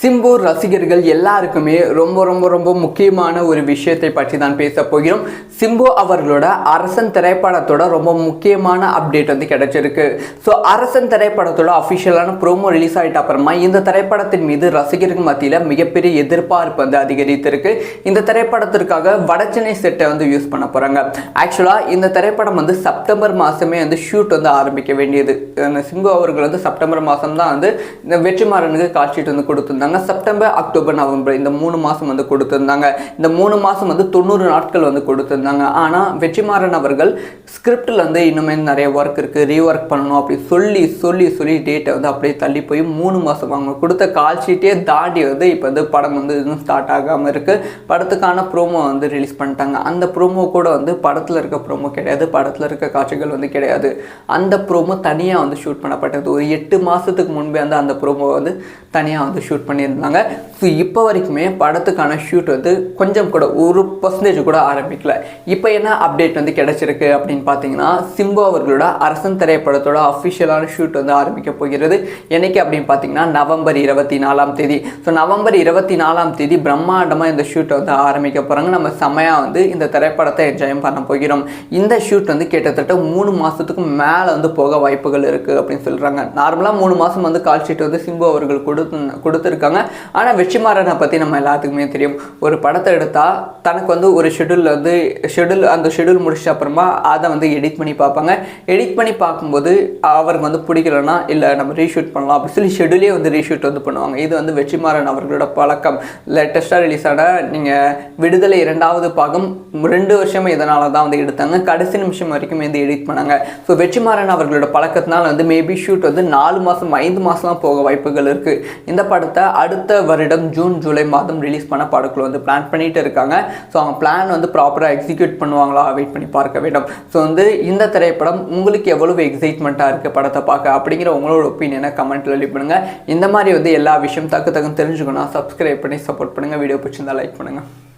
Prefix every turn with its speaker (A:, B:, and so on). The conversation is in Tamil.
A: சிம்பு ரசிகர்கள் எல்லாருக்குமே ரொம்ப ரொம்ப ரொம்ப முக்கியமான ஒரு விஷயத்தை பற்றி தான் பேச போகிறோம். சிம்பு அவர்களோட அரசன் திரைப்படத்தோட ரொம்ப முக்கியமான அப்டேட் வந்து கிடைச்சிருக்கு. ஸோ அரசன் திரைப்படத்தோட அஃபிஷியலான ப்ரோமோ ரிலீஸ் ஆகிட்ட அப்புறமா இந்த திரைப்படத்தின் மீது ரசிகர்கள் மத்தியில் மிகப்பெரிய எதிர்பார்ப்பு வந்து அதிகரித்திருக்கு. இந்த திரைப்படத்திற்காக வடச்சென்னை செட்டை வந்து யூஸ் பண்ண போகிறாங்க ஆக்சுவலாக இந்த திரைப்படம் வந்து செப்டம்பர் மாதமே வந்து ஷூட் வந்து ஆரம்பிக்க வேண்டியது. சிம்பு அவர்கள் வந்து செப்டம்பர் மாதம் தான் வந்து இந்த வெற்றிமாறனுக்கு காட்சிட்டு வந்து கொடுத்துருந்தாங்க. செப்டம்பர் அக்டோபர் நவம்பர் இந்த மூணு மாதம் வந்து கொடுத்துருந்தாங்க. இந்த மூணு மாதம் வந்து தொண்ணூறு நாட்கள் வந்து கொடுத்துருந்தாங்க. ஆனால் வெற்றிமாறன் அவர்கள் ஸ்கிரிப்டில் வந்து இன்னுமே நிறைய ஒர்க் இருக்குது ரீஒர்க் பண்ணணும் அப்படி சொல்லி சொல்லி சொல்லி டேட்டை வந்து அப்படியே தள்ளி போய் மூணு மாதம் அவங்க கொடுத்த கால் ஷீட்டே தாண்டி வந்து இப்போ வந்து படம் வந்து இன்னும் ஸ்டார்ட் ஆகாமல் இருக்குது படத்துக்கான ப்ரோமோ வந்து ரிலீஸ் பண்ணிட்டாங்க. அந்த ப்ரோமோ கூட வந்து படத்தில் இருக்க ப்ரோமோ கிடையாது. படத்தில் இருக்க காட்சிகள் வந்து கிடையாது. அந்த ப்ரோமோ தனியாக வந்து ஷூட் பண்ணப்பட்டது. ஒரு எட்டு மாதத்துக்கு முன்பே வந்து அந்த ப்ரோமோ வந்து தனியாக வந்து ஷூட் பண்ணியிருந்தாங்க. ஸோ இப்போ வரைக்குமே படத்துக்கான ஷூட் வந்து கொஞ்சம் கூட ஒரு பர்சன்டேஜ் கூட ஆரம்பிக்கல. இப்போ என்ன அப்டேட் வந்து கிடைச்சிருக்கு அப்படின்னு பார்த்தீங்கன்னா சிம்பு அவர்களோட அரசன் திரைப்படத்தோட அஃபிஷியலான ஷூட் வந்து ஆரம்பிக்க போகிறது. என்னைக்கு அப்படின்னு பார்த்தீங்கன்னா நவம்பர் இருபத்தி நாலாம் தேதி. ஸோ நவம்பர் இருபத்தி நாலாம் தேதி பிரம்மாண்டமாக இந்த ஷூட்டை வந்து ஆரம்பிக்க போகிறாங்க நம்ம செமையாக வந்து இந்த திரைப்படத்தை என்ஜாய் பண்ண போகிறோம். இந்த ஷூட் வந்து கிட்டத்தட்ட மூணு மாதத்துக்கு மேலே வந்து போக வாய்ப்புகள் இருக்குது அப்படின்னு சொல்கிறாங்க நார்மலாக மூணு மாதம் வந்து கால் ஷீட் வந்து சிம்பு அவர்கள் கொடுத்து கொடுத்துருக்காங்க. ஆனால் வெற்றிமாறனை பற்றி நம்ம எல்லாத்துக்குமே தெரியும். ஒரு படத்தை எடுத்தால் தனக்கு வந்து ஒரு ஷெடியூல் வந்து ஷெடியூல் அந்த ஷெடியூல் முடிச்ச அப்புறமா அதை வந்து எடிட் பண்ணி பார்ப்பாங்க. எடிட் பண்ணி பார்க்கும்போது அவருக்கு வந்து பிடிக்கலன்னா இல்லை நம்ம ரீஷூட் பண்ணலாம் அப்படின்னு சொல்லி ஷெடியூலே வந்து ரீஷூட் வந்து பண்ணுவாங்க. இது வந்து வெற்றிமாறன் அவர்களோட பழக்கம். லேட்டஸ்ட்டாக ரிலீஸ் ஆன நீங்கள் விடுதலை இரண்டாவது பாகம் ரெண்டு வருஷமே இதனால தான் வந்து எடுத்தாங்க. கடைசி நிமிஷம் வரைக்கும் வந்து எடிட் பண்ணாங்க. ஸோ வெற்றிமாறன் அவர்களோட பழக்கத்தினால வந்து மேபி ஷூட் வந்து நாலு மாதம் ஐந்து மாதம்லாம் போக வாய்ப்புகள் இருக்குது இந்த படத்தை அடுத்த வருடம் ஜூன் ஜூலை மாதம் ரிலீஸ் பண்ண படக்குழு வந்து பிளான் பண்ணிட்டு இருக்காங்க. ஸோ அவங்க பிளான் வந்து ப்ராப்பராக எக்ஸிக்யூட் பண்ணுவாங்களா? வெயிட் பண்ணி பார்க்க வேண்டும். ஸோ வந்து இந்த திரைப்படம் உங்களுக்கு எவ்வளவு எக்ஸைட்மெண்ட்டாக இருக்குது படத்தை பார்க்க அப்படிங்கிற உங்களோட ஒப்பீனியனை கமெண்ட்டில் லீவ் பண்ணுங்கள் இந்த மாதிரி வந்து எல்லா விஷயம் தக்கு தக்குன்னு தெரிஞ்சுக்கணும் சப்ஸ்கிரைப் பண்ணி சப்போர்ட் பண்ணுங்கள் வீடியோ பிடிச்சிருந்தா லைக் பண்ணுங்கள்